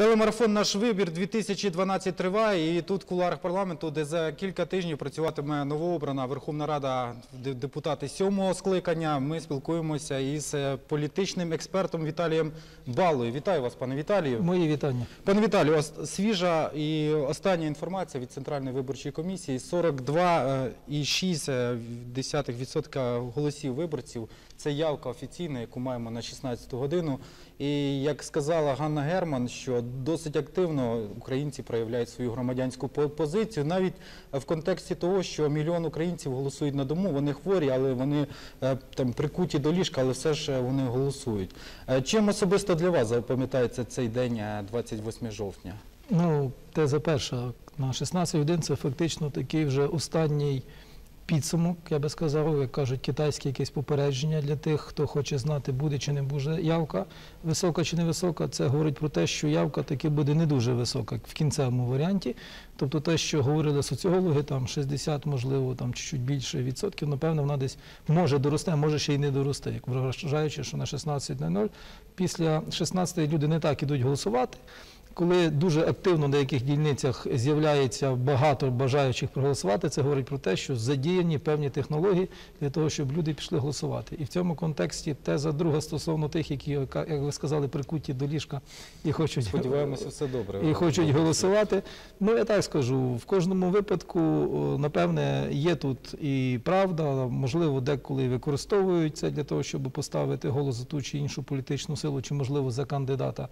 Телемарафон Наш вибір 2012 триває. І тут в кулуарах парламенту, де за кілька тижнів працюватиме новообрана Верховна Рада депутати сьомого скликання. Ми спілкуємося із е, політичним експертом Віталієм Балою. Вітаю вас, пане Віталію. Мої вітання. Пане Віталію, свіжа і остання інформація від Центральної виборчої комісії: 42,6% голосів виборців. Це явка офіційна, яку маємо на 16 годину. І як сказала Ганна Герман, що досить активно українці проявляють свою громадянську позицію, навіть в контексті того, що мільйон українців голосують на дому, вони хворі, але вони е, там прикуті до ліжка, але все ж е, вони голосують. Е, Чим особисто для вас запам'ятається цей день, е, 28 жовтня? Ну, теза перша. На 16 годин це фактично такий вже останній підсумок, я би сказав, як кажуть, китайське якесь попередження для тих, хто хоче знати, буде чи не буде явка, висока чи не висока. Це говорить про те, що явка таки буде не дуже висока в кінцевому варіанті. Тобто те, що говорили соціологи, там 60, можливо, там чуть-чуть більше відсотків, напевно, вона десь може доросте, може ще й не доросте, як вважаючи, що на 16.00 після 16 люди не так ідуть голосувати. Коли дуже активно на деяких дільницях з'являється багато бажаючих проголосувати, це говорить про те, що задіяні певні технології для того, щоб люди пішли голосувати. І в цьому контексті теза друга стосовно тих, які, як ви сказали, прикуті до ліжка і хочуть Сподіваємося, все добре. і хочуть голосувати. Ну я так скажу, в кожному випадку, напевне, є тут і правда, можливо, деколи використовують це для того, щоб поставити голос за ту чи іншу політичну силу, чи можливо за кандидата.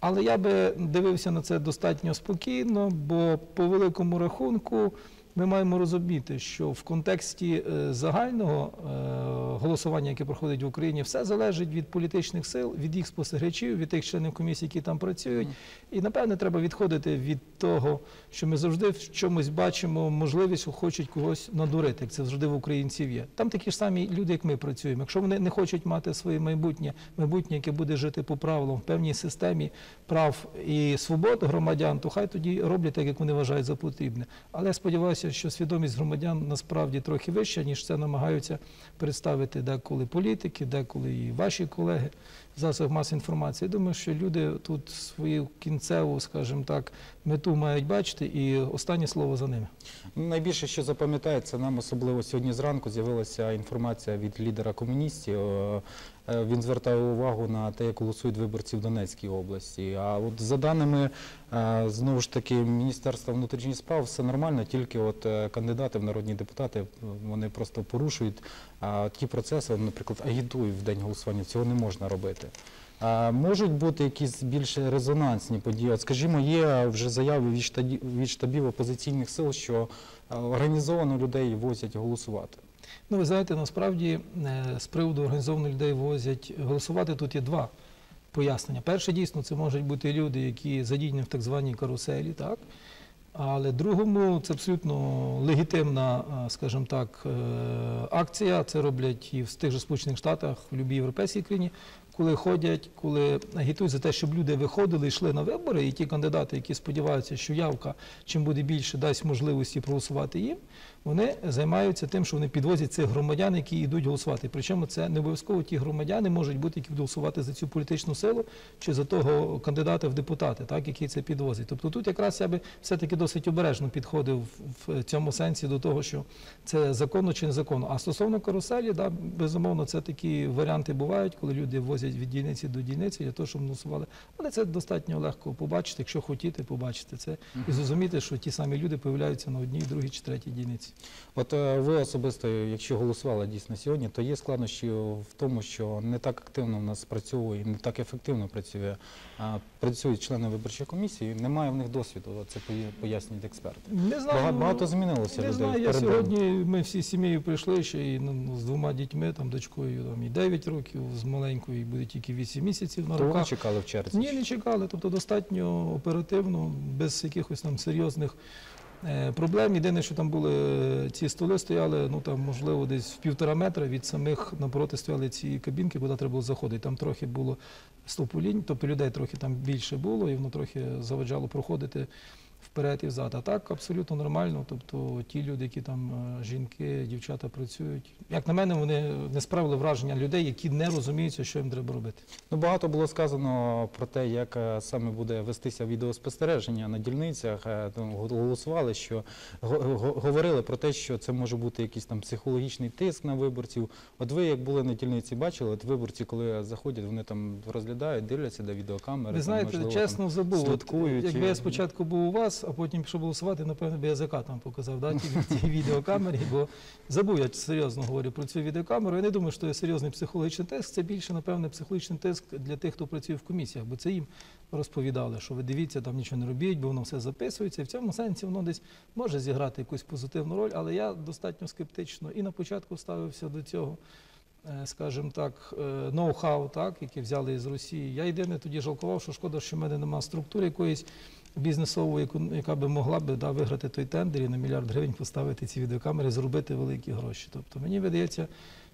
Але я би дивився на це достатньо спокійно, бо по великому рахунку ми маємо розуміти, що в контексті е, загального е, голосування, яке проходить в Україні, все залежить від політичних сил, від їх спостерігачів, від тих членів комісії, які там працюють. І напевне треба відходити від того, що ми завжди в чомусь бачимо можливість, хочуть когось надурити, як це завжди в українців є. Там такі ж самі люди, як ми працюємо. Якщо вони не хочуть мати своє майбутнє, майбутнє, яке буде жити по правилам в певній системі прав і свобод громадян, то хай тоді роблять так, як вони вважають за потрібне. Але я сподіваюся, що свідомість громадян насправді трохи вища, ніж це намагаються представити деколи політики, деколи і ваші колеги в засобах масової інформації. Я думаю, що люди тут свою кінцеву, скажімо так, мету мають бачити, і останнє слово за ними. Найбільше, що запам'ятається, нам особливо сьогодні зранку з'явилася інформація від лідера комуністів. Е, Він звертає увагу на те, як голосують виборці в Донецькій області. А от за даними е, знову ж таки Міністерства внутрішніх справ, все нормально, тільки от е, кандидати в народні депутати вони просто порушують ті процеси, наприклад, агітують в день голосування. Цього не можна робити. Можуть бути якісь більш резонансні події? От, скажімо, є вже заяви від штабів, опозиційних сил, що організовано людей возять голосувати. Ну, ви знаєте, насправді е, з приводу організованих людей возять голосувати тут є два пояснення. Перше, дійсно, це можуть бути люди, які задіяні в так званій каруселі, так? Але другому це абсолютно легітимна, е, скажімо так, е, акція. Це роблять і в тих же Сполучених Штатах, в будь-якій європейській країні, коли ходять, коли агітують за те, щоб люди виходили, йшли на вибори, і ті кандидати, які сподіваються, що явка чим буде більше, дасть можливості проголосувати їм. Вони займаються тим, що вони підвозять цих громадян, які йдуть голосувати. Причому це не обов'язково ті громадяни можуть бути, які будуть голосувати за цю політичну силу чи за того кандидата в депутати, так який це підвозить. Тобто тут якраз я би все-таки досить обережно підходив в- цьому сенсі до того, що це законно чи незаконно. А стосовно каруселі, да, безумовно, це такі варіанти бувають, коли люди возять від дільниці до дільниці для того, щоб голосували. Але це достатньо легко побачити, якщо хотіти побачити це і зрозуміти, що ті самі люди появляються на одній, другій чи третій дільниці. От е, ви особисто, якщо голосували дійсно сьогодні, то є складнощі в тому, що не так активно в нас спрацьовує, не так ефективно працює, а, працюють члени виборчої комісії, немає в них досвіду. Це пояснюють експерти. Не знаю, Багато, багато змінилося Не людей. знаю, я сьогодні ми всі сім'єю прийшли ще і ну, з двома дітьми, там дочкою там і 9 років, з маленькою і буде тільки 8 місяців на руках. чекали в черзі. Ні, не чекали. Тобто достатньо оперативно, без якихось там серйозних проблем. Єдине, що там були е, ці столи стояли, ну там можливо десь в півтора метра від самих напроти стояли ці кабінки, куди треба було заходити. Там трохи було стовпу лінь, тобто людей трохи там більше було, і воно трохи заваджало проходити вперед і взад. А так абсолютно нормально. Тобто ті люди, які там е, жінки, дівчата працюють, як на мене, вони не справили враження людей, які не розуміються, що їм треба робити. Ну, багато було сказано про те, як е, саме буде вестися відеоспостереження на дільницях. Е, Голосували, що го- го- говорили про те, що це може бути якийсь там психологічний тиск на виборців. От ви, як були на дільниці, бачили, от виборці, коли заходять, вони там розглядають, дивляться до відеокамери. Ви там, знаєте, можливо, чесно забув. Якби я спочатку був у вас, а потім пішов голосувати, напевно, би язика там показав, да, ті, ті відеокамері, бо забув, я серйозно говорю про цю відеокамеру. Я не думаю, що це серйозний психологічний тиск. Це більше, напевне, психологічний тиск для тих, хто працює в комісіях, бо це їм розповідали, що ви дивіться, там нічого не робіть, бо воно все записується. І в цьому сенсі воно десь може зіграти якусь позитивну роль, але я достатньо скептично і на початку ставився до цього. е, Скажімо так, е, ноу-хау, так, які взяли із Росії. Я єдине тоді жалкував, що шкода, що в мене немає структури якоїсь бізнесової, яку- яка би могла б да, виграти той тендер і на мільярд гривень поставити ці відеокамери, зробити великі гроші. Тобто мені видається,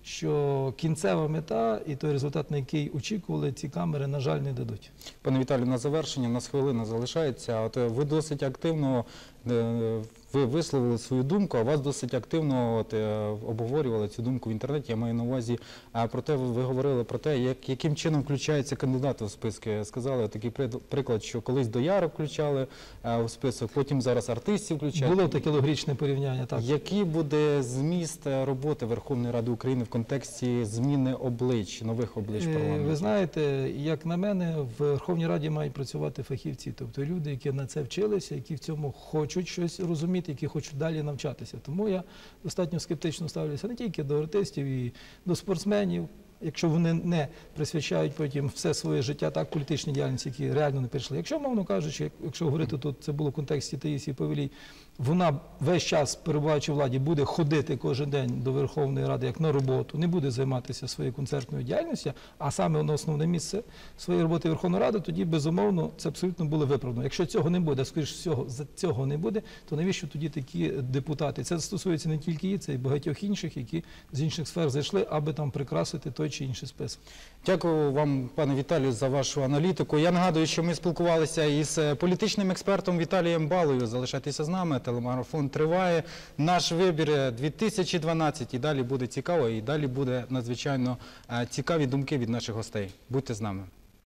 що кінцева мета і той результат, на який очікували, ці камери, на жаль, не дадуть. Пане Віталію, на завершення у нас хвилина залишається. От ви досить активно е, ви висловили свою думку, а вас досить активно от, е, обговорювали цю думку в інтернеті. Я маю на увазі а, про те, ви, говорили про те, як, яким чином включаються кандидати в списки. Сказали такий приклад, що колись дояри включали е, в список, потім зараз артистів включають. Було таке логічне порівняння. Так. Який буде зміст е, роботи Верховної Ради України в контексті зміни облич, нових облич Е, парламенту? Ви знаєте, як на мене, в Верховній Раді мають працювати фахівці, тобто люди, які на це вчилися, які в цьому хочуть щось розуміти, які хочуть далі навчатися. Тому я достатньо скептично ставлюся не тільки до артистів і до спортсменів. Якщо вони не присвячають потім все своє життя так політичній діяльності, які реально не перейшли. Якщо, мовно кажучи, якщо говорити тут, це було в контексті Таїсії Павелій, вона весь час, перебуваючи в владі, буде ходити кожен день до Верховної Ради як на роботу, не буде займатися своєю концертною діяльністю, а саме на основне місце своєї роботи Верховної Ради, тоді безумовно це абсолютно було виправдано. Якщо цього не буде, скоріш всього, цього не буде, то навіщо тоді такі депутати? Це стосується не тільки її, це і багатьох інших, які з інших сфер зайшли, аби там прикрасити той чи інший список. Дякую вам, пане Віталію, за вашу аналітику. Я нагадую, що ми спілкувалися із е, політичним експертом Віталієм Балою. Залишайтеся з нами. Телемарафон триває. Наш вибір е, 2012. І далі буде цікаво, і далі буде надзвичайно е, цікаві думки від наших гостей. Будьте з нами.